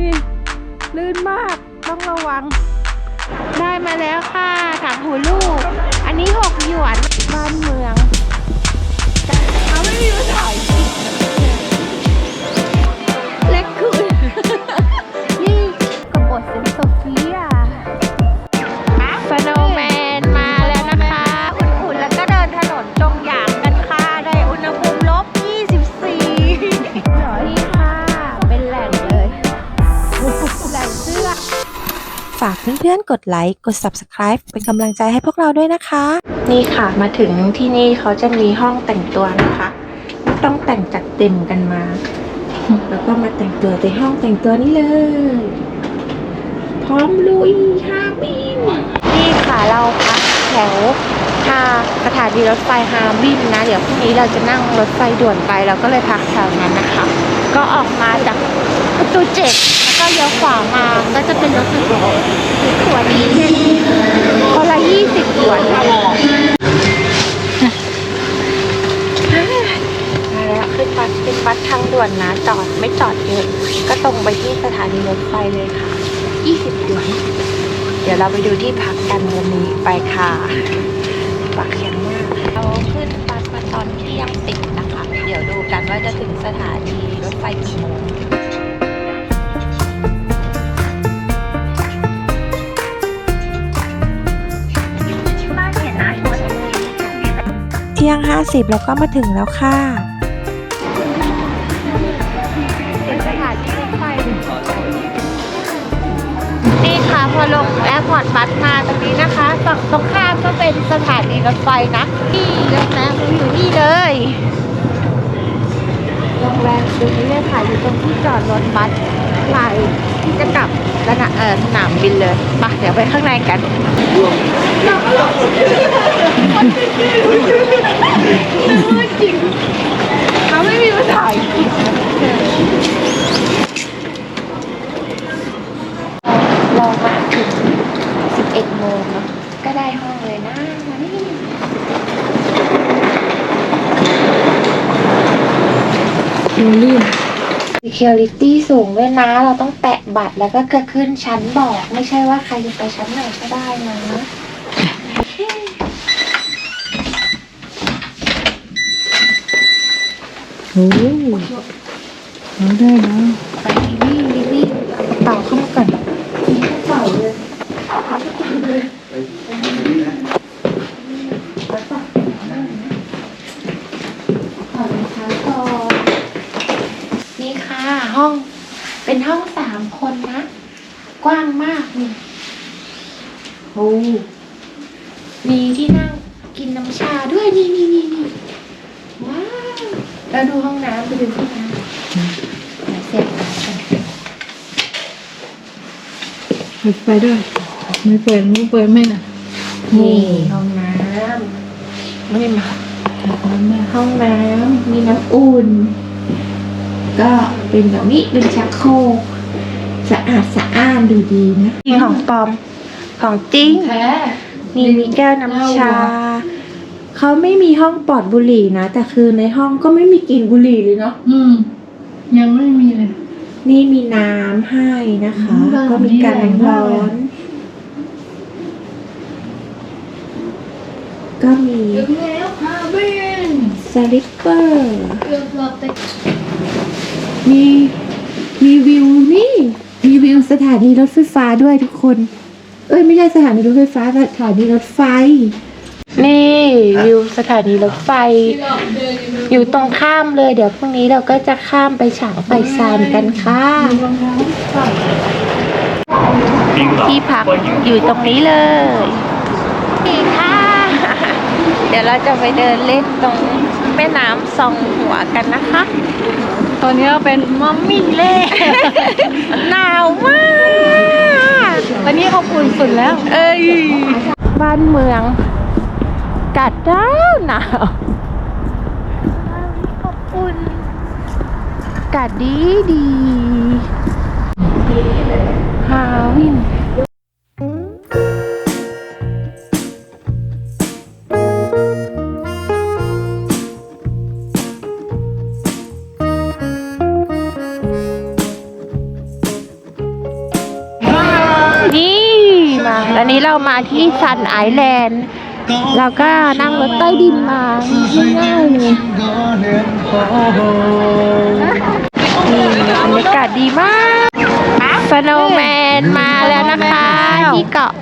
นี่ลื่นมากต้องระวัง ได้มาแล้วค่ะถังหูลูก อันนี้หกหยวนบ้านเมืองเขาไม่มีภาษาเล็กคุณนี่กบฏเซนต์โซเฟีย ฝากเพื่อนๆ กดไลค์ กด Subscribe เป็นกำลังใจให้พวกเราด้วยนะคะ นี่ค่ะ มาถึงที่นี่เขาจะมีห้องแต่งตัวนะคะ ไม่ต้องแต่งจัดเต็มกันมา แล้วก็มาแต่งตัวในห้องแต่งตัวนี้เลย พร้อมลุยฮาบินนี่ค่ะเราพักแถวทางสถานีรถไฟฮาบินนะ เดี๋ยวพรุ่งนี้เราจะนั่งรถไฟด่วนไปเราก็เลยพักแถวนั้นนะคะ ก็ออกมาจากประ ตูเจ็ดแล้วก็เลี้ยวขวามาก็จะเป็นรถไฟฟ้าสวยดีคนละยี่สิบหยวนค่ะมาแล้วขึ้นบัสขึ้นบัสทางด่วนนะจอดไม่จอดเยอะก็ตรงไปที่สถานีรถไฟเลยค่ะ20หยวน เดี๋ยวเราไปดูที่พักกันวันนี้ไปค่ะปักแข็งมากเราขึ้นบัสมาตอนเที่ยงสิบนะคะ เดี๋ยวดูกันว่าจะถึงสถานีรถไฟกี่โมง เที่ยง 50 แล้วก็มาถึงแล้วค่ะนสถานีรถไฟนี่ค่ะพอลงแอร์พอร์ตบัสมาตรงนี้นะคะฝั่งตรงข้ามก็เป็นสถานีรถไฟนะนี่โรงแรมเราอยู่นี่เลยโรงแรมตรงนี้เลยค่ะอยู่ตรงที่จอดรถบัสไฟที่จะกลับสนามเออสนามบินเลยไปเดี๋ยวไปข้างในกัน จริงเขาไม่มีภาษาอังกฤษเรามาถึง11โมงเนอะก็ได้ห้องเลยนะนี่ลื่น security สูงด้วยนะ เราต้องแตะบัตรแล้วก็จะขึ้นชั้นบอก ไม่ใช่ว่าใครจะไปชั้นไหนก็ได้นะ อ้เอาได้แล้วไปวิ่งวิ่งเอากระเป๋าเข้ามาก่อนกระเป๋าเลยถอดรองเท้าก่อนนี่ค่ะห้องเป็นห้องสามคนนะ กว้างมากนี่โอ้มีที่นั่งกินน้ำชาด้วยนี่นี่นี่นี่ว้าวแล้วดูห้องน้ำไปดูห้องน้ำ เดี๋ยวเสร็จแล้วกันเปิดไฟด้วย ไม่เปิดไม่เปิดไม่น่ะนี่ห้องน้ำไม่มาน้ำแม่ห้องน้ำมีน้ำอุ่น ก็เป็นแบบนี้เป็นชักโครกสะอาดสะอ้านดูดีนะจริงของปลอมของจริงแท้นี่มีแก้วน้ำชา เขาไม่มีห้องปลอดบุหรี่นะ แต่คือในห้องก็ไม่มีกลิ่นบุหรี่เลยเนาะอืม ยังไม่มีเลย นี่มีน้ำให้นะคะอืมก็มีการน้ำร้อดีเลยนก็มีถึงแล้วค่ะเบนสลิปเปอร์ เกือบหลับแต่มีมีวิวนี่มีวิวสถานีรถไฟฟ้าด้วยทุกคน เอ้ยไม่ใช่สถานีรถไฟฟ้าสถานีรถไฟ นี่วิวสถานีรถไฟ ที่เราเดินอยู่ อยู่ตรงข้ามเลย เดี๋ยวพรุ่งนี้เราก็จะข้ามไปฉางไปซานกันค่ะรองเท้าใส่ที่พักอยู่ตรงนี้เลยนี่ค่ะ เดี๋ยวเราจะไปเดินเล่นตรงแม่น้ำซองหัวกันนะคะ ตอนนี้เป็นมัมมี่เล่หนาวมากวันนี้เขาอุ่นสุดแล้ว เอ้ยบ้านเมืองกัดดาวหนาวากาศดีดีฮาวินนี่มา ตอนนี้เรามาที่ซันไอแลนด์เราก็นั่งรถใต้ดินมาง่ายๆเลย นี่บรรยากาศดีมากสโนว์แมนมาแล้วนะคะ ที่เกาะ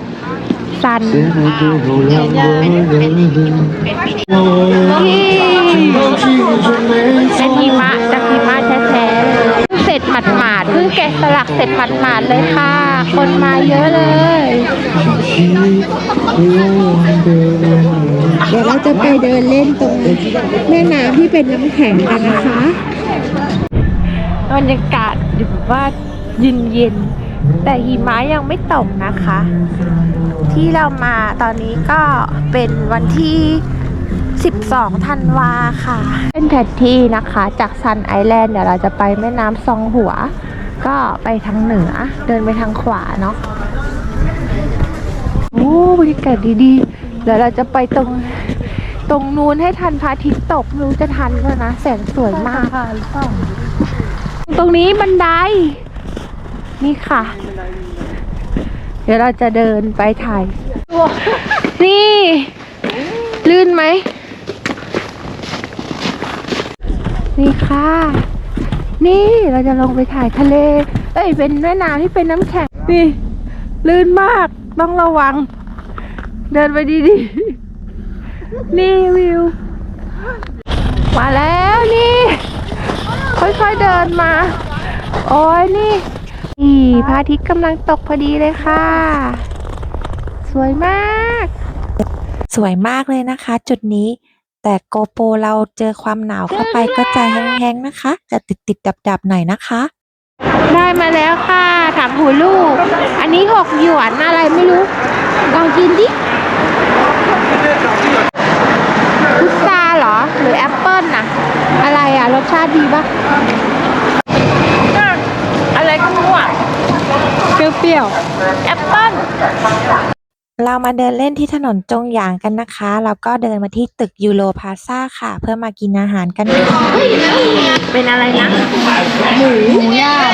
ซันที่เป็นหิมะจากหิมะแท้ๆเสร็จหมาดๆเพิ่งแกะสลักเสร็จหมาดๆเลยค่ะ คนมาเยอะเลยเดี๋ยวเราจะไปเดินเล่นตรงแม่น้ำที่เป็นน้ำแข็งกันนะคะ บรรยากาศแบบว่าเย็นเย็นๆแต่หิมะยังไม่ตกนะคะ ที่เรามาตอนนี้ก็เป็นวันที่ 12 ธันวาค่ะ เป็นแผนที่นะคะจากซันไอแลนด์เดี๋ยวเราจะไปแม่น้ำซองหัว ก็ไปทางเหนือ เดินไปทางขวาเนาะโอ้บรรยากาศดีๆ เดี๋ยวเราจะไปตรงตรงนู้นให้ทันพระอาทิตย์ตกรู้จะทันก็นะ แสงสวยมาก ตรงนี้บันได นี่ค่ะ เดี๋ยวเราจะเดินไปถ่าย นี่ ลื่นไหม นี่ค่ะ นี่เราจะลงไปถ่ายทะเล เอ้ย เป็นแม่น้ำที่เป็นน้ำแข็ง นี่ ลื่นมาก ต้องระวัง เดินไปดีๆ นี่วิว มาแล้วนี่ ค่อยๆเดินมา โอ้ยนี่นี่พระอาทิตย์กำลังตกพอดีเลยค่ะ สวยมาก สวยมากเลยนะคะ จุดนี้ แต่โกโปรเราเจอความหนาวเข้าไปก็ใจแห้งๆนะคะ จะติดๆดับๆหน่อยนะคะ ได้มาแล้วค่ะถามหูลูก อันนี้หกหยวนอะไรไม่รู้ ลองกินดิพุทราเหรอ หรือแอปเปิ้ลน่ะ อะไรอะ รสชาติดีปะอะไรก็มั่วเปรี้ยวแอปเปิ้ลเรามาเดินเล่นที่ถนนจงหยางกันนะคะ แล้วก็เดินมาที่ตึกยูโรพาซาค่ะ เพื่อมากินอาหารกันค่ะเป็นอะไรนะหมูๆหมูย่าง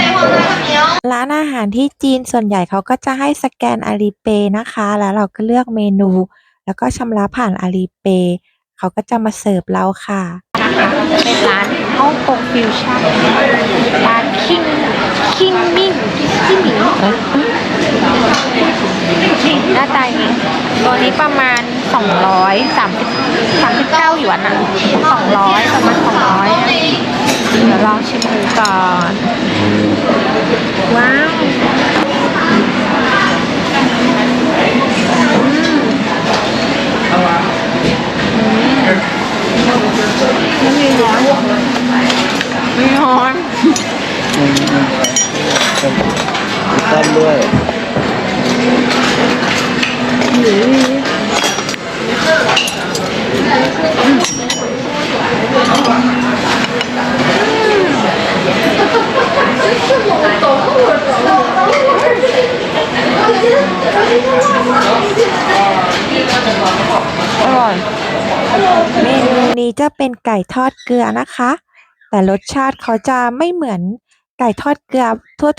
ร้านอาหารที่จีนส่วนใหญ่เขาก็จะให้สแกนอาลีเปนะคะ แล้วเราก็เลือกเมนู แล้วก็ชำระผ่านอาลีเป เขาก็จะมาเสิร์ฟเราค่ะเป็นร้านฮ่องกงฟิวชั่นร้านคิงคิงมิ่งคิงมิงหน้าตาอย่างนี้ตัวนี้ประมาณ230 39หยวนอะ200 ประมาณ 200 เดี๋ยวลองชิมดูก่อน ว้าว อร่อยเมนูนี้จะเป็นไก่ทอดเกลือนะคะ แต่รสชาติเขาจะไม่เหมือนไก่ทอดเกลือ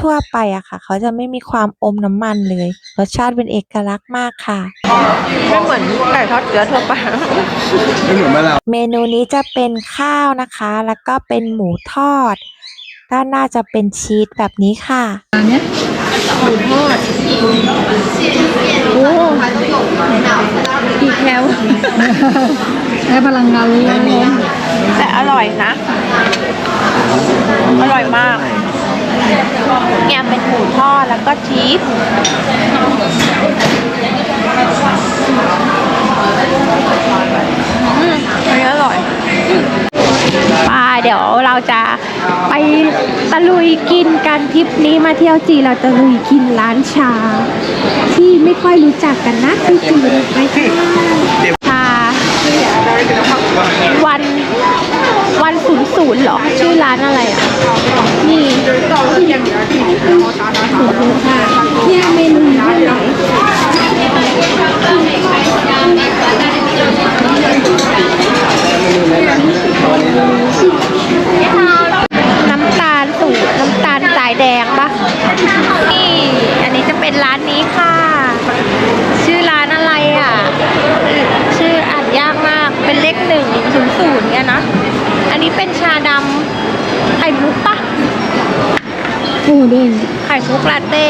ทั่ว ๆ ไปอะค่ะ เขาจะไม่มีความอมน้ำมันเลย รสชาติเป็นเอกลักษณ์มากค่ะ ไม่เหมือนไก่ทอดเกลือทั่วไป ไม่เหมือนบ้านเราเมนูนี้จะเป็นข้าวนะคะ แล้วก็เป็นหมูทอด ด้านหน้าจะเป็นชีสแบบนี้ค่ะ อันเนี้ยโอ้กี่ แคลใช้พลังงานล้นแต่อร่อยนะ อร่อยมากเนี่ยเป็นหมูทอดแล้วก็ชีสอืมอันนี้อร่อย ปาเดี๋ยวเราจะไปตะลุยกินกันทริปนี้มาเที่ยวจีนเราจะลุยกินร้านชา ที่ไม่ค่อยรู้จักกันนะที่จีนไปค่ะชาวันวันศูนย์ศูนย์เหรอ ชื่อร้านอะไรอะ นี่ศูนย์ศูนย์ค่ะเนี่ยเมนูนี้ไหน เป็นร้านนี้ค่ะ ชื่อร้านอะไรอะ ชื่ออ่านยากมาก เป็นเลขหนึ่งศูนย์ศูนย์เนี่ยนะ อันนี้เป็นชาดำไข่มุกปะหมูเด้งไข่มุกลาเต้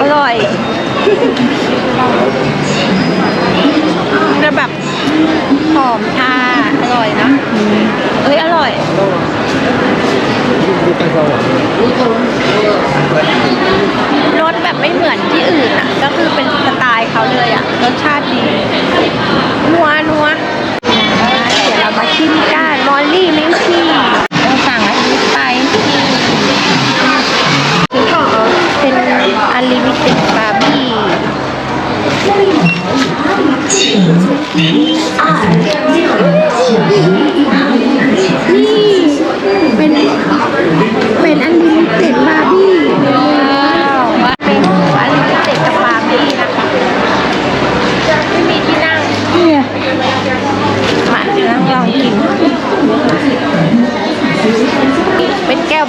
อร่อยจะแบบหอมชาอร่อยนะเฮ้ย อร่อย รสแบบไม่เหมือนที่อื่นอะ ก็คือเป็นสไตล์เขาเลยอะ รสชาติดีนัวนัวเดี๋ยวเรามาชิมกันมอลลี่มิลชี่เ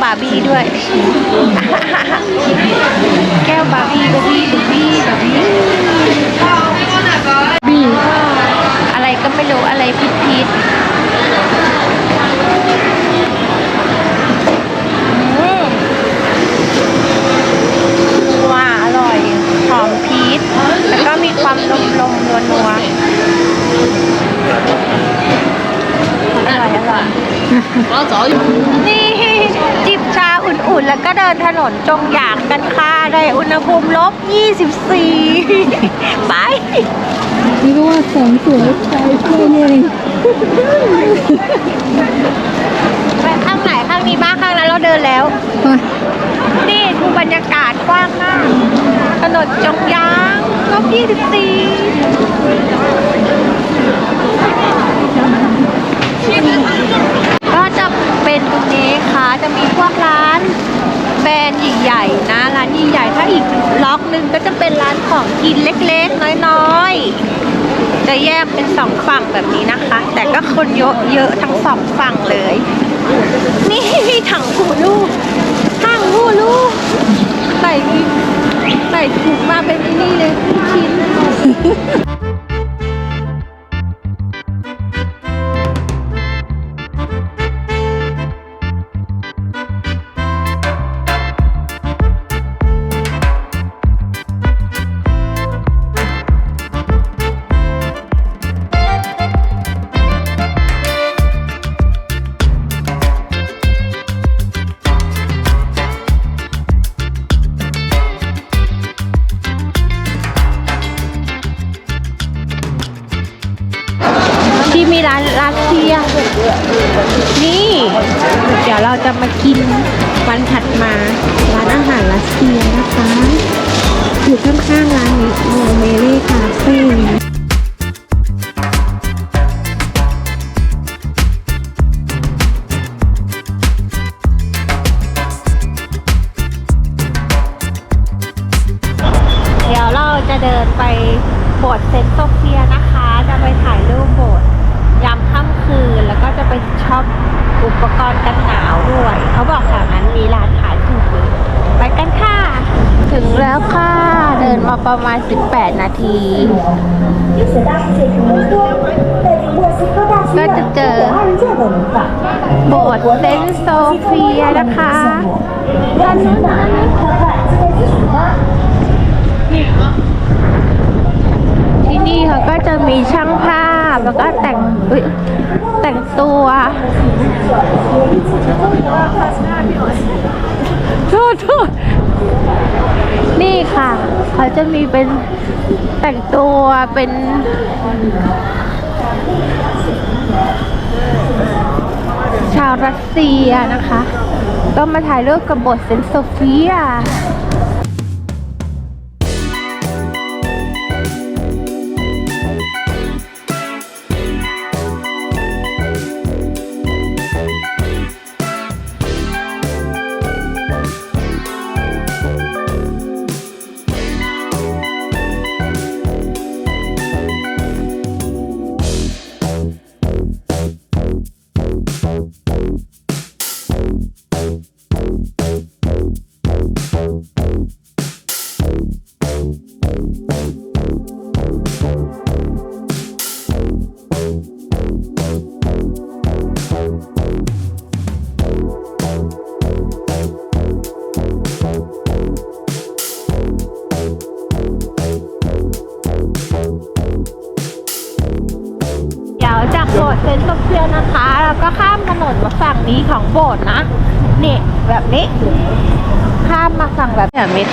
าร์บี้ด้วย แก้วบาร์บี้บาร์บี้บาร์บี้บาร์บี้บี้อะไรก็ไม่รู้อะไรพิษพิษอืมว้าอร่อยหอมพีชแล้วก็มีความนมนมนัวนัวๆอร่อยอร่อยนี่จิบชา อุ่นๆแล้วก็เดินถนนจงอยากกันค่ะได้อุณหภูมิลบ 24 ไปนี่ก็ว่าแสงสวยใจช่วยเลยไปข้างไหนข้างนี้บ้างข้างนั้นเราเดินแล้วไปนี่ดูบรรยากาศกว้างมากถนนจงยางลบ 24 ก็จะ เป็นตรงนี้ค่ะ จะมีพวกร้านแบรนด์ใหญ่ๆนะ ร้านใหญ่ๆถ้าอีกล็อกหนึ่งก็จะเป็นร้านของกินเล็กๆ น้อยๆ จะแยกเป็นสองฝั่งแบบนี้นะคะ แต่ก็คนเยอะเยอะทั้งสองฝั่งเลย นี่มีถังหูลูกถังหูลูกใส่ใส่ถุงมาเป็นนี่เลยชิ้น ทีก็จะเจอโบสถ์เซนโซเฟียนะคะด้านนู้นที่นี่เขาก็จะมีช่างภาพแล้วก็แต่งอุ๊ยแต่งตัวโทษโทษ นี่ค่ะ เขาจะมีเป็นแต่งตัวเป็นชาวรัสเซียนะคะ ก็มาถ่ายรูปกับบทเซนโซเฟีย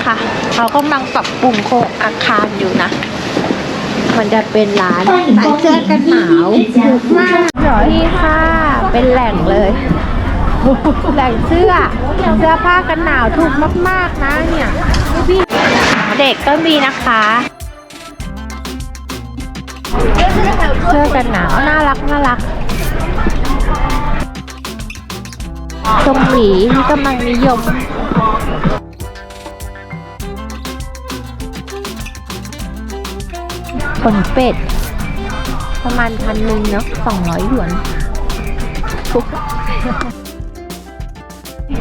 แบบแบบนี้ค่ะเขากำลังปรับปรุงโครงอาคารอยู่นะ มันจะเป็นร้านขายเสื้อกันหนาวถูกมากนี่ค่ะ เป็นแหล่งเลย แหล่งเสื้อเสื้อผ้ากันหนาวถูกมาก ๆ นะเนี่ยพี่เด็กก็มีนะคะเสื้อกันหนาวน่ารักน่ารักตรงหวีนี่กำลังนิยม ขนเป็ด ประมาณพันหนึ่งเนาะสองร้อยหยวนปุ๊บ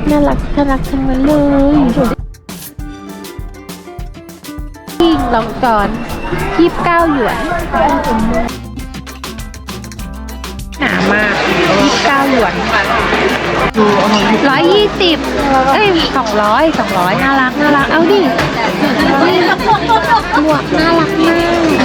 น่ารักน่ารักทั้งนั้นเลยยิ่งลองจอนยี่สิบเก้าหยวนหนามากยี่สิบเก้าหยวนร้อยยี่สิบเอ้ยสองร้อยสองร้อยน่ารักน่ารักเอาดิหมวกน่ารักมาก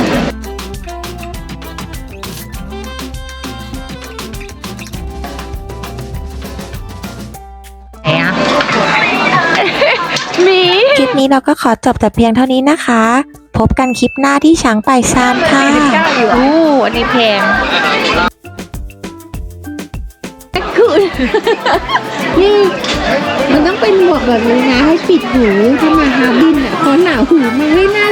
นี้เราก็ขอจบแต่เพียงเท่านี้นะคะ พบกันคลิปหน้าที่ช้างไปซานค่ะอู้อันนี้แพงคือนี่มันต้องเป็นหมวกแบบนี้นะให้ปิดหูถ้ามาฮาบินอะเพราะหนาวหูมันไม่น่า